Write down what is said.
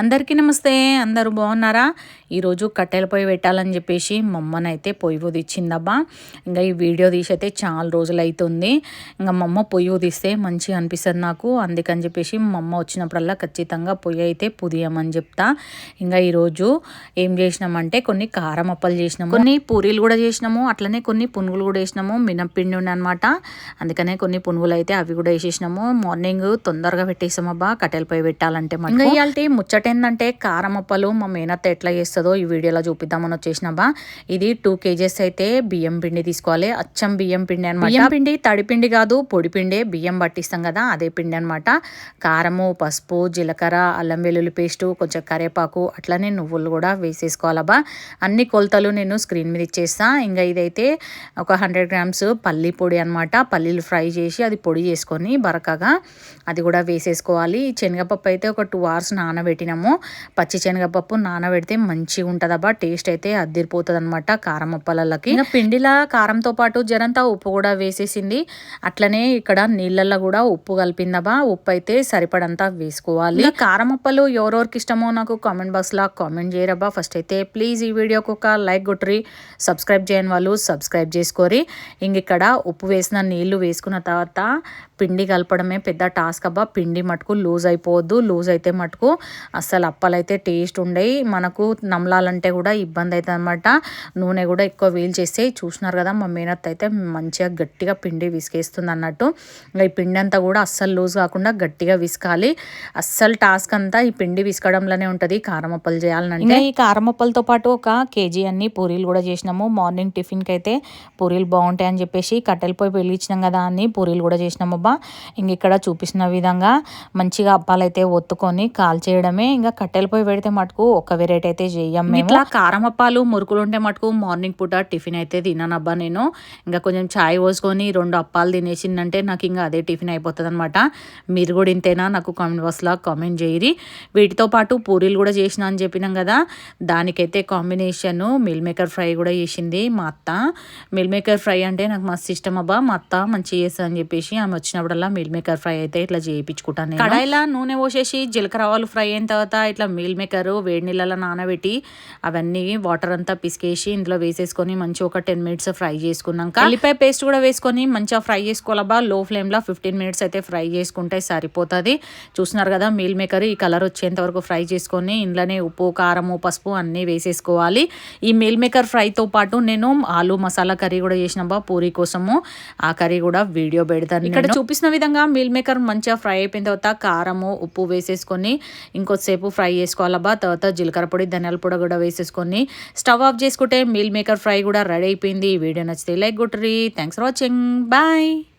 అందరికీ నమస్తే అందరూ బాగున్నారా? ఈరోజు కట్టెల పొయ్యి పెట్టాలని చెప్పేసి మా అమ్మనైతే పొయ్యి ఉదిచ్చిందబ్బా ఇంకా ఈ వీడియో తీసి అయితే చాలా రోజులు అవుతుంది ఇంకా మా అమ్మ పొయ్యి ఉదిస్తే మంచిగా అనిపిస్తుంది నాకు. అందుకని చెప్పేసి మా అమ్మ వచ్చినప్పుడల్లా ఖచ్చితంగా పొయ్యి అయితే పుదియమని చెప్తా. ఇంకా ఈరోజు ఏం చేసినామంటే కొన్ని కారం అప్పలు చేసినాము. కొన్ని పూరీలు కూడా చేసినాము. అట్లనే కొన్ని పునుగులు కూడా వేసినాము. మినప్పిండి అనమాట అందుకనే కొన్ని పునుగులు అయితే అవి కూడా వేసేసినాము. మార్నింగ్ తొందరగా పెట్టేసామబ్బా కట్టెల పొయ్యి పెట్టాలంటే ముచ్చట ఇంకోటి ఏంటంటే కారం అప్పలు మా మేనత్త ఎట్లా చేస్తుందో ఈ వీడియోలో చూపిద్దామని వచ్చేసినాబా ఇది టూ కేజెస్ అయితే బియ్యం పిండి తీసుకోవాలి. అచ్చం బియ్యం పిండి అనమాట బియ్యం పిండి తడిపిండి కాదు పొడి పిండి బియ్యం పట్టిస్తాం కదా అదే పిండి అనమాట కారము పసుపు జీలకర్ర అల్లం వెల్లుల్లి పేస్టు కొంచెం కరేపాకు అట్లనే నువ్వులు కూడా వేసేసుకోవాలబ్బా అన్ని కొలతలు నేను స్క్రీన్ మీద ఇచ్చేస్తా. ఇంకా ఇదైతే ఒక హండ్రెడ్ గ్రామ్స్ పల్లి పొడి అనమాట పల్లీలు ఫ్రై చేసి అది పొడి చేసుకొని బరకగా అది కూడా వేసేసుకోవాలి. శనగపప్పు అయితే ఒక టూ అవర్స్ నానబెట్టిన పెట్టినాము పచ్చి శనగపప్పు నానబెడితే మంచిగా ఉంటుందబ్బా టేస్ట్ అయితే అద్దిరిపోతుంది అనమాట కారం అప్పలకి ఇంకా పిండిలా కారంతో పాటు జరంతా ఉప్పు కూడా వేసేసింది. అట్లనే ఇక్కడ నీళ్ళల్లో కూడా ఉప్పు కలిపిందబ్బా. ఉప్పు అయితే సరిపడంతా వేసుకోవాలి. కారం అప్పలు ఎవరెవరికి ఇష్టమో నాకు కామెంట్ బాక్స్లో కామెంట్ చేయరబ్బా. ఫస్ట్ అయితే ప్లీజ్ ఈ వీడియోకి ఒక లైక్ కొట్టరి సబ్స్క్రైబ్ చేయని వాళ్ళు సబ్స్క్రైబ్ చేసుకోరి ఇంక ఇక్కడ ఉప్పు వేసిన నీళ్ళు వేసుకున్న తర్వాత పిండి కలపడమే పెద్ద టాస్క్ అబ్బా పిండి మటుకు లూజ్ అయిపోవద్దు. లూజ్ అయితే మటుకు అస్సలు అప్పలైతే టేస్ట్ ఉండేవి మనకు నమలాలంటే కూడా ఇబ్బంది అవుతుంది అనమాట నూనె కూడా ఎక్కువ వీల్ చేస్తే చూసినారు కదా మా మేనత్ అయితే మంచిగా గట్టిగా పిండి విసికేస్తుంది అన్నట్టు ఈ పిండి అంతా కూడా అస్సలు లూజ్ కాకుండా గట్టిగా విసుకాలి. అస్సలు టాస్క్ అంతా ఈ పిండి విసుకడంలోనే ఉంటుంది. కారమప్పలు చేయాలంటే ఈ కారమప్పలతో పాటు ఒక కేజీ అన్ని పూరీలు కూడా చేసినాము. మార్నింగ్ టిఫిన్కి అయితే పూరీలు బాగుంటాయి అని చెప్పేసి కట్టెల పొయ్యి పెళ్ళిచ్చినాం కదా అని పూరీలు కూడా చేసినాము అబ్బా. ఇంక ఇక్కడ చూపిస్తున్న విధంగా మంచిగా అప్పాలైతే ఒత్తుకొని కాల్ చేయడమే ఇంకా కట్టెల పొయ్యి పెడితే మటుకు ఒక వెరైటీ అయితే చెయ్యం మేము. ఇట్లా కారం అప్పాలు మురుకులు ఉంటే మటుకు మార్నింగ్ పూట టిఫిన్ అయితే తిన్నానబ్బా నేను. ఇంకా కొంచెం ఛాయ్ పోసుకొని రెండు అప్పాలు తినేసిందంటే నాకు ఇంకా అదే టిఫిన్ అయిపోతుంది అనమాట మీరు కూడా ఇంతేనా? నాకు కామెంట్ బాక్స్లో కామెంట్ చేయరి. వీటితో పాటు పూరీలు కూడా చేసిన అని చెప్పినాం కదా. దానికైతే కాంబినేషన్ మిల్ మేకర్ ఫ్రై కూడా చేసింది మా అత్త. మిల్ మేకర్ ఫ్రై అంటే నాకు మస్తు ఇష్టం అబ్బా. మా అత్త మంచిగా చేస్తా అని చెప్పేసి ఆమె వచ్చినప్పుడల్లా మిల్ మేకర్ ఫ్రై అయితే ఇట్లా చేయించుకుంటాను కడాయిలా నూనె పోసేసి జీలకర్ర ఆవాలు ఫ్రై అయిన తర్వాత ఇట్లా మీల్ మేకర్ వేడి నీళ్ళలో నానబెట్టి అవన్నీ వాటర్ అంతా పిసికేసి ఇందులో వేసేసుకొని మంచిగా ఒక టెన్ మినిట్స్ ఫ్రై చేసుకున్నాక అల్లిపాయ పేస్ట్ కూడా వేసుకొని మంచిగా ఫ్రై చేసుకోవాలబ్బా. లో ఫ్లేమ్లో ఫిఫ్టీన్ మినిట్స్ అయితే ఫ్రై చేసుకుంటే సరిపోతుంది. చూస్తున్నారు కదా మీల్ మేకర్ ఈ కలర్ వచ్చేంత వరకు ఫ్రై చేసుకొని ఇంట్లోనే ఉప్పు కారము పసుపు అన్నీ వేసేసుకోవాలి. ఈ మీల్ మేకర్ ఫ్రైతో పాటు నేను ఆలు మసాలా కర్రీ కూడా చేసినబ్బా పూరి కోసము. ఆ కర్రీ కూడా వీడియో పెడతాను ఇక్కడ చూపిస్తున్న విధంగా మీల్ మేకర్ మంచిగా ఫ్రై అయిపోయిన తర్వాత కారము ఉప్పు వేసేసుకొని ఇంకొద్దిసేపు ఫ్రై చేసుకోవాలబ్బా తర్వాత జీలకర్ర పొడి ధనియాల పొడి కూడా వేసేసుకొని స్టవ్ ఆఫ్ చేసుకుంటే మీల్ మేకర్ ఫ్రై కూడా రెడీ అయిపోయింది. ఈ వీడియో నచ్చితే like కొట్టరి. Thanks for watching bye